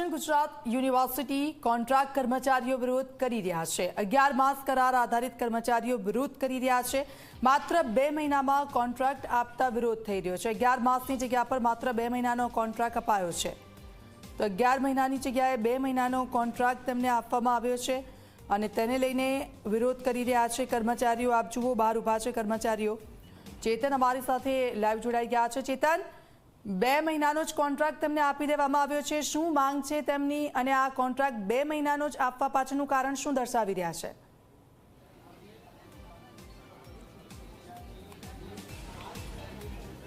દક્ષિણ Gujarat university contract કર્મચારીઓ વિરોધ કરી રહ્યા છે. અગિયાર માસ કરાર આધારિત કર્મચારીઓ વિરોધ કરી રહ્યા છે. માત્ર બે મહિનામાં કોન્ટ્રાક્ટ આપતા વિરોધ થઈ રહ્યો છે. અગિયાર માસની જગ્યા પર માત્ર બે મહિનાનો કોન્ટ્રાક્ટ અપાયો છે. તો અગિયાર મહિનાની જગ્યાએ બે મહિનાનો કોન્ટ્રાક્ટ તેમને આપવામાં આવ્યો છે અને તેને લઈને વિરોધ કરી રહ્યા છે કર્મચારીઓ. આપ જુઓ, બહાર ઊભા છે કર્મચારીઓ. ચેતન અમારી સાથે લાઈવ જોડાઈ ગયા છે. ચેતન બે મહિનાનો જ કોન્ટ્રાક્ટ તેમને આપી દેવામાં આવ્યો છે. શું માંગ છે તેમની? અને આ કોન્ટ્રાક્ટ બે મહિનાનો જ આપવા પાછળનું કારણ શું દર્શાવી રહ્યા છે?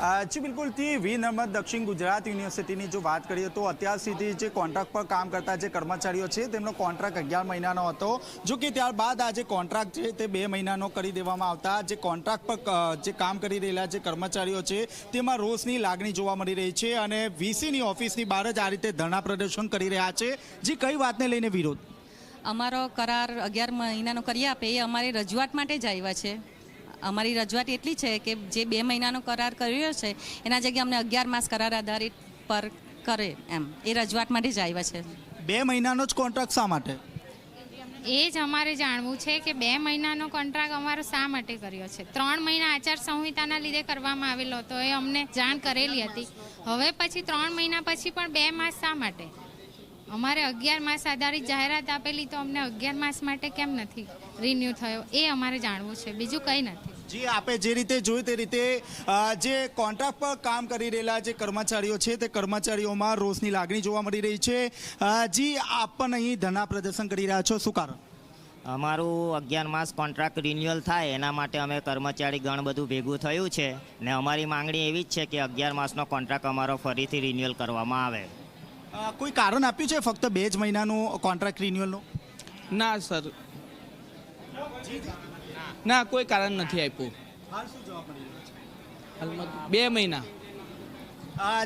અ, બિલકુલ. થી વી. નર્મદ દક્ષિણ ગુજરાત યુનિવર્સિટીની જો વાત કરીએ તો અત્યાર સુધી જે કોન્ટ્રાક્ટ પર કામ કરતા જે કર્મચારીઓ છે તેમનો કોન્ટ્રાક્ટ અગિયાર મહિનાનો હતો જો કે ત્યારબાદ આ જે કોન્ટ્રાક્ટ છે તે બે મહિનાનો કરી દેવામાં આવતા. જે કોન્ટ્રાક્ટ પર જે કામ કરી રહેલા જે કર્મચારીઓ છે તેમાં રોષની લાગણી જોવા મળી રહી છે અને વીસીની ઓફિસની બહાર જ આ રીતે ધરણા પ્રદર્શન કરી રહ્યા છે. જે કઈ વાતને લઈને વિરોધ? અમારો કરાર અગિયાર મહિનાનો કરી આપે એ અમારી રજૂઆત માટે જ આવ્યા છે. અમારી રજૂઆત એટલી છે કે જે બે મહિનાનો કરાર કર્યો છે એના જગ્યાએ અમને અગિયાર માસ કરાર આધારિત પર કરે એમ. એ રજૂઆત માટે જ આવ્યા છે. બે મહિનાનો જ કોન્ટ્રાક્ટ શા માટે? એ જ અમારે જાણવું છે કે બે મહિનાનો કોન્ટ્રાક્ટ અમારો શા માટે કર્યો છે? ત્રણ મહિના આચાર સંહિતાના લીધે કરવામાં આવેલો હતો એ અમને જાણ કરેલી હતી. હવે પછી ત્રણ મહિના પછી પણ બે માસ શા માટે? અમારે અગિયાર માસ આધારિત જાહેરાત આપેલી તો અમને અગિયાર માસ માટે કેમ નથી રિન્યૂ થયો? એ અમારે જાણવું છે. બીજું કંઈ નથી. જી આપે જે રીતે જોયું તે રીતે જે કોન્ટ્રાક્ટ પર કામ કરી રહેલા જે કર્મચારીઓ છે તે કર્મચારીઓમાં રોષની લાગણી જોવા મળી રહી છે. જી આપ પણ અહીં ધરના પ્રદર્શન કરી રહ્યા છો. શું કારણ? અમારું અગિયાર માસ કોન્ટ્રાક્ટ રિન્યુઅલ થાય એના માટે અમે કર્મચારી ગણ બધું ભેગું થયું છે ને અમારી માંગણી એવી જ છે કે અગિયાર માસનો કોન્ટ્રાક્ટ અમારો ફરીથી રિન્યુઅલ કરવામાં આવે. કોઈ કારણ આપ્યું છે ફક્ત બે જ મહિનાનું કોન્ટ્રાક્ટ રિન્યુઅલનું ના? સર ના કોઈ કારણ નથી આપ્યું. હાલમાં બે મહિના.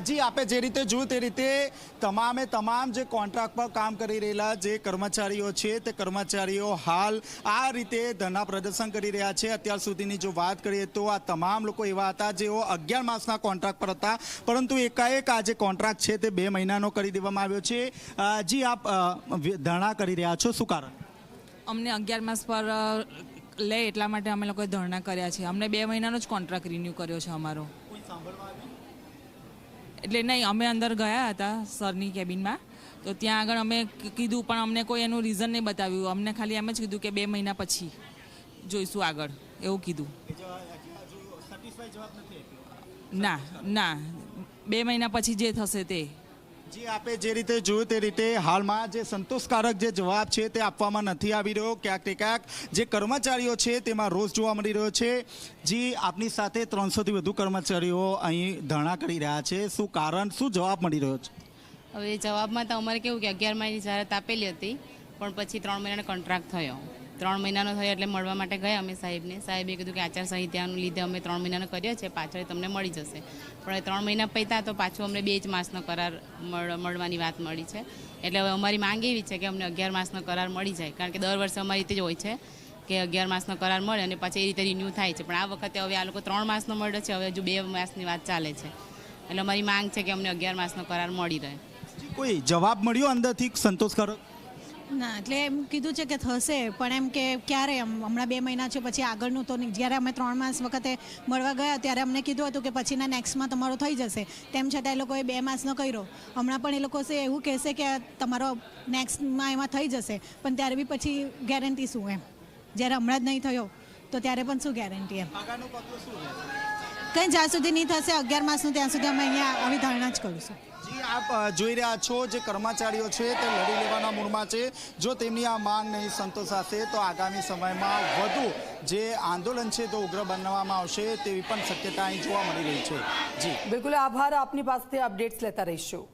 જી આપે જે રીતે જોયું તે રીતે તમામે તમામ જે કોન્ટ્રાક્ટ પર કામ કરી રહેલા જે કર્મચારીઓ છે તે કર્મચારીઓ હાલ આ રીતે ધરના પ્રદર્શન કરી રહ્યા છે. અત્યાર સુધીની જો વાત કરીએ તો આ તમામ લોકો એવા હતા જેઓ અગિયાર માસના કોન્ટ્રાક્ટ પર હતા. પરંતુ એકાએક આ જે કોન્ટ્રાક્ટ છે તે બે મહિનાનો કરી દેવામાં આવ્યો છે. જી આપ ધરણા કરી રહ્યા છો. શું કારણ? અમને અગિયાર માસ પર લે એટલા માટે અમે લોકોએ ધરણા કર્યા છે. અમને બે મહિનાનો જ કોન્ટ્રાક્ટ રિન્યૂ કર્યો છે અમારો. એટલે નહીં, અમે અંદર ગયા હતા સરની કેબિનમાં તો ત્યાં આગળ અમે કીધું, પણ અમને કોઈ એનું રીઝન નહીં બતાવ્યું. અમને ખાલી એમ જ કીધું કે બે મહિના પછી જોઈશું આગળ. એવું કીધું. ના ના. બે મહિના પછી જે થશે તે. જી, આપે જે રીતે જોયું તે રીતે હાલમાં જે સંતોષકારક જે જવાબ છે તે આપવામાં નથી આવી રહ્યો. ક્યાંક ને ક્યાંક જે કર્મચારીઓ છે તેમાં રોષ જોવા મળી રહ્યો છે. જી, આપની સાથે ત્રણસોથી વધુ કર્મચારીઓ અહીં ધરણા કરી રહ્યા છે. શું કારણ, શું જવાબ મળી રહ્યો છે? હવે જવાબમાં તો અમારે કેવું કે અગિયાર મહિનાની જાહેરાત આપેલી હતી, પણ પછી ત્રણ મહિનાનો કોન્ટ્રાક્ટ થયો. ત્રણ મહિનાનો થયો એટલે મળવા માટે ગયા અમે સાહેબને. સાહેબે કીધું કે આચાર સંહિતાનું લીધે અમે ત્રણ મહિનાનો કર્યો છે, પાછળ તમને મળી જશે. પણ એ ત્રણ મહિના પૈતા તો પાછું અમને બે જ માસનો કરાર મળ- મળવાની વાત મળી છે. એટલે હવે અમારી માંગ એવી છે કે અમને અગિયાર માસનો કરાર મળી જાય. કારણ કે દર વર્ષે અમારી રીતે જ હોય છે કે અગિયાર માસનો કરાર મળે અને પછી એ રીતે રિન્યૂ થાય છે. પણ આ વખતે હવે આ લોકો ત્રણ માસનો મળ્યો છે, હવે હજુ બે માસની વાત ચાલે છે. એટલે અમારી માંગ છે કે અમને અગિયાર માસનો કરાર મળી રહે. કોઈ જવાબ મળ્યો અંદરથી સંતોષકારક? ના, એટલે એમ કીધું છે કે થશે, પણ એમ કે ક્યારે? એમ હમણાં બે મહિના છે, પછી આગળનું તો જ્યારે અમે ત્રણ માસ વખતે મળવા ગયા, ત્યારે અમને કીધું હતું કે પછીના નેક્સ્ટમાં તમારો થઈ જશે. તેમ છતાં એ લોકોએ બે માસનો કર્યો. હમણાં પણ એ લોકો છે, એવું કહેશે કે તમારો નેક્સ્ટમાં એમાં થઈ જશે, પણ ત્યારે બી પછી ગેરંટી શું એમ? જ્યારે હમણાં જ નહીં થયો, તો ત્યારે પણ શું ગેરંટી એમ? કંઈ જ્યાં સુધી નહીં થશે અગિયાર માસનું ત્યાં સુધી અમે અહીંયા આવી ધારણા જ કરીશું. જી આપ જોઈ રહ્યા છો જે કર્મચારીઓ છે તે લડી લેવાના મૂળમાં છે. જો તેમની આ માંગ નહીં સંતોષાશે તો આગામી સમયમાં વધુ જે આંદોલન છે તે ઉગ્ર બનાવવામાં આવશે તેવી પણ શક્યતા અહીં જોવા મળી રહી છે. જી. બિલકુલ આભાર. આપની પાસેથી અપડેટ્સ લેતા રહીશું.